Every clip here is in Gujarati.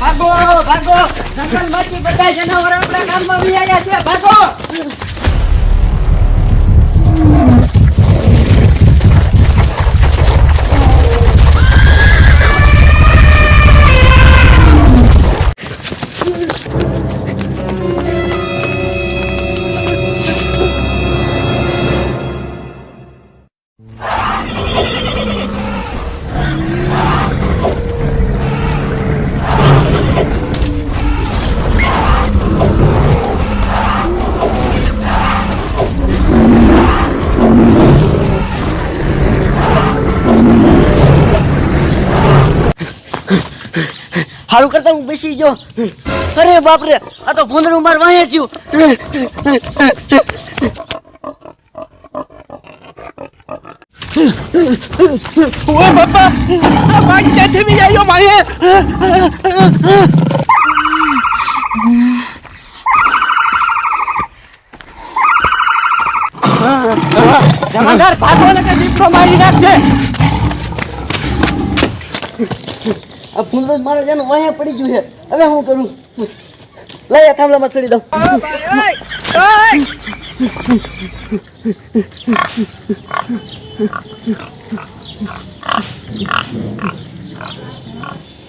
ભાગો ભાગો. જંગલમાંથી બધા જનાવર આપણા ગામમાં આવ્યા છે. ભાગો. હારું કરતા હું બેસી ગયો. અરે બાપરે આ તો ભૂંદડું માર વાહે થયું. ઓય બાપા આ વાઘ ક્યાંથી બી આવ્યો માયે જમાદાર ભાગો ને કે દીપડો મારી નાખશે? આ ભૂંદડું મારે જેનો વાયા પડી ગયું છે. હવે હું કરું? લઈ આ થાંભલામાં ચડી દઉં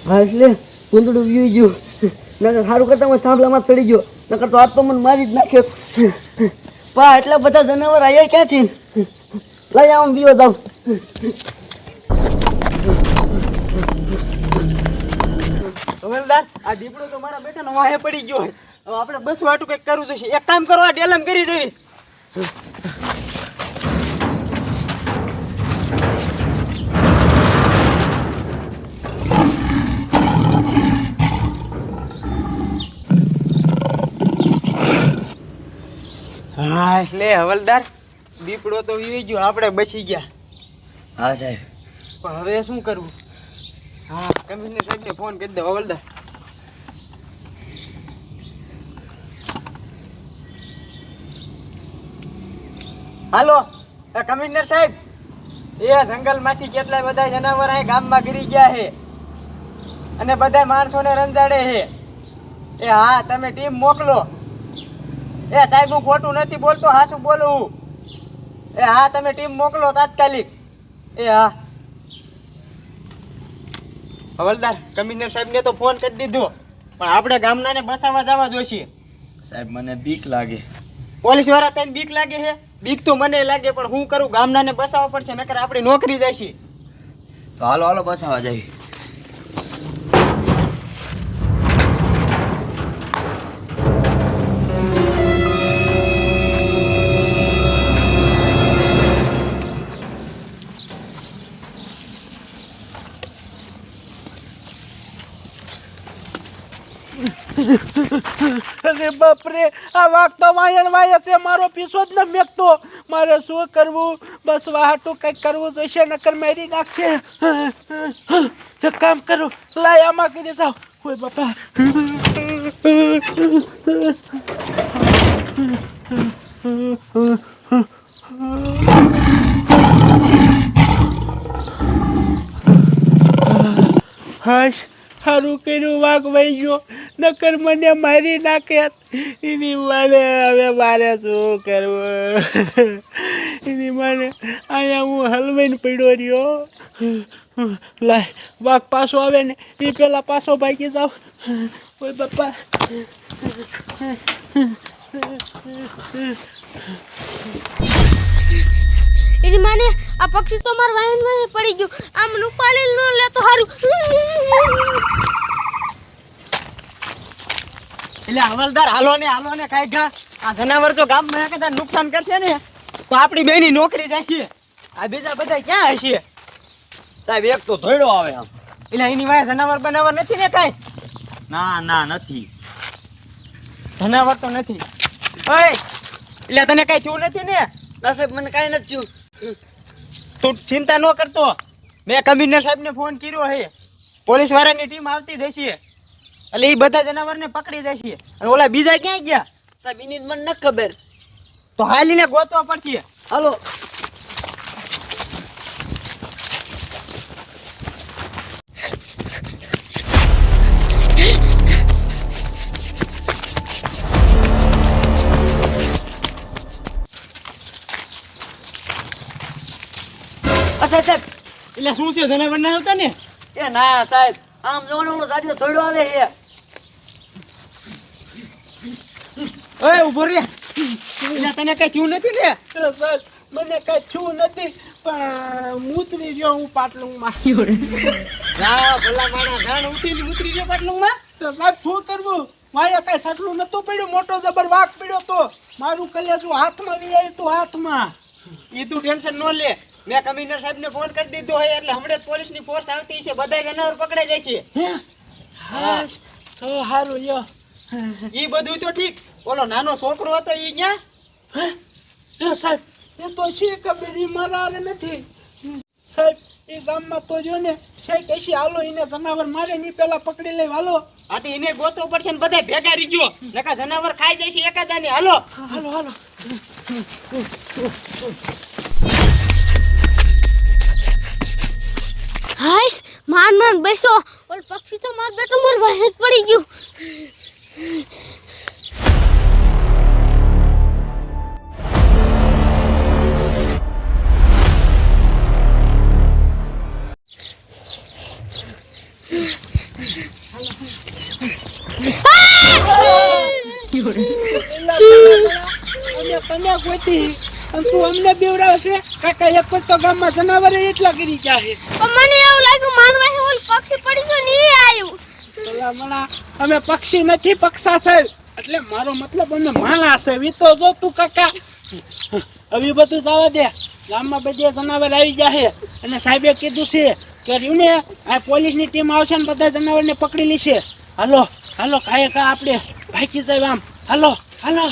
હા, એટલે ભૂંદડું વ્યુ ગયું. સારું કરતા હું થાંભલામાં ચડી ગયો. નકર તો તો મને મારી જ નાખ્યો પા, એટલા બધા જનાવર આવ્યા ક્યાંથી? લઈ આવું બીજો જાઉં. હવલદાર આ દીપડો તો મારા બેટાનો વાહે પડી ગયો હોય હવે આપણે બસ વાટું કંઈક કરવું જોઈશે. એક કામ કરો આ ડેલમ કરી દેવી. હા એટલે હવલદાર દીપડો તો વીવી ગયો આપણે બચી ગયા. હા સાહેબ. પણ હવે શું કરવું? હા કમિશનર સાહેબને ફોન કરી દે હવલદાર હાલો, એ કમિશનર સાહેબ, એ જંગલમાંથી કેટલાય બધા જનાવર અહીં ગામમાં ગીરી ગયા છે અને બધા માણસોને રંજાડે છે. એ હા, તમે ટીમ મોકલો. એ સાહેબ, હું ખોટું નથી બોલતો, હાસું બોલું હું. એ હા, તમે ટીમ મોકલો તાત્કાલિક. એ હા. હવલદાર કમિશનર સાહેબને તો ફોન કરી દીધો. પણ આપણે ગામનાને બસાવવા જવા જોઈશે. સાહેબ મને બીક લાગે. પોલીસવાળા તને બીક લાગે છે બીક તો મને લાગે પણ હું કરું? ગામનાને બસાવવા પડશે નકર આપણી નોકરી જશે. તો હાલો હાલો બસાવા જઈએ. અરે બાપરે, આ વાઘ તો વાયણ વાય છે, મારો પીસો જ ન મેકતો. મારે શું કરવું? બસ વાહટું કંઈક કરવું જોઈશે, નકર મારી નાખશે. એક કામ કરું, લાય આમાં કરી જાઓ. ઓય બાપા. હાશ સારું કર્યું, વાઘ વહી ગયો. નકર મને મારી નાખે. એની મને હવે મારે શું કરવું? એની મને અહીંયા હું હલવાઈને પડ્યો રહ્યો. લાય, વાઘ પાછો આવે ને, એ પેલા પાછો ભાગી જાવ. ઓય બાપા. એની માને આ પક્ષી તો મારા વાહન પડી ગયું. આમ ઉપાડી ન લે તો હારું. એટલે હવલદાર હાલો ને હાલો ને કાંઈ ગા આ જનાવર જો ગામમાં કદાચ નુકસાન કરશે ને તો આપણી બેની નોકરી જશે આ બીજા બધા ક્યાં હશે? સાહેબ એક તો ધોયડો આવે આમ. એટલે એની વાય જનાવર બનાવર નથી ને કાંઈ? ના ના નથી. જનાવર તો નથી. ઓય એટલે તને કાઈ થયું નથી ને? ના સાહેબ મને કાઈ નથી થયું. તું ચિંતા ન કરતો. મેં કમિશનર સાહેબને ફોન કર્યો હે. પોલીસ વાળાની ટીમ આવતી જશે એટલે એ બધા જનાવરને પકડી જાય છે. અને ઓલા બીજા ક્યાં ગયા? સાહેબ એની મને ન ખબર. તો હાલીને ગોતવા પડશે. હાલો. સાહેબ. એટલે શું છે જનાવર ના આવતા ને? એ ના સાહેબ. આમ જોવાનો ઓલો ગાડીઓ થોડો આવે છે. ઓય ઊભો રે. એટલે તને કઈ થયું નથી ને સર મને કઈ થયું નથી પણ મૂતરી ગયો હું પાટલું પાટલુંમાં ના ભલા માણા જાણ ઉઠીને ઉતરી ગયો પાટલુંમાં તો સાહેબ શું કરવું? મારે કઈ સટલું નતું પડ્યું મોટો જબર વાક પડ્યો તો. મારું કલ્યાજુ હાથમાં લઈ આવ્યું તું હાથમાં. એ તું ટેન્શન ન લે. મેં કમિશનર સાહેબ ને ફોન કરી દીધો હોય એટલે હમણાં પોલીસની ફોર્સ આવતી છે બધા જનાવર પકડાઈ જાય છે. હે? હા. તો સારું લ્યો. ઈ બધું તો ઠીક. ઓલો નાનો છોકરો હતો ઈ ક્યાં? હે? સાહેબ એ તો છે ખબર ઈ મારા નથી. સાહેબ એ ગામમાં તો જો ને છે કશી હાલો એને જનાવર મારે ની પેલા પકડી લઈ હાલો. આ તો એને ગોતો પડશે ને બધા ભેગા રહી ગયો. નકા જનાવર ખાઈ જાય છે એકાદા ને હાલો હાલો હાલો. હાઈશ માન માન બેસો. ઓલ પક્ષી તો માર બેટો માર વહેત પડી ગયું. કન્યા ગોતી. અને તું અમને બીવડાવે છે કાકા એક તો ગામમાં જનાવર એટલા કરી ગયા છે. મને એવું લાગ્યું માર છે ઓલ પક્ષી પડી ગયો ને આવ્યું ભલા મણા અમે પક્ષી નથી પક્ષા સાહેબ. એટલે મારો મતલબ અમે માણસ છે. વી તો જો તું કાકા હવે બધું જવા દે. ગામમાં બધે જનાવર આવી જાય અને સાહેબે કીધું છે કે રહ્યું ને આ પોલીસની ટીમ આવશે ને બધા જનાવરને પકડી લેશે. હાલો હાલો કાંઈ કા આપણે ભાગી જાય આમ. હાલો હાલો.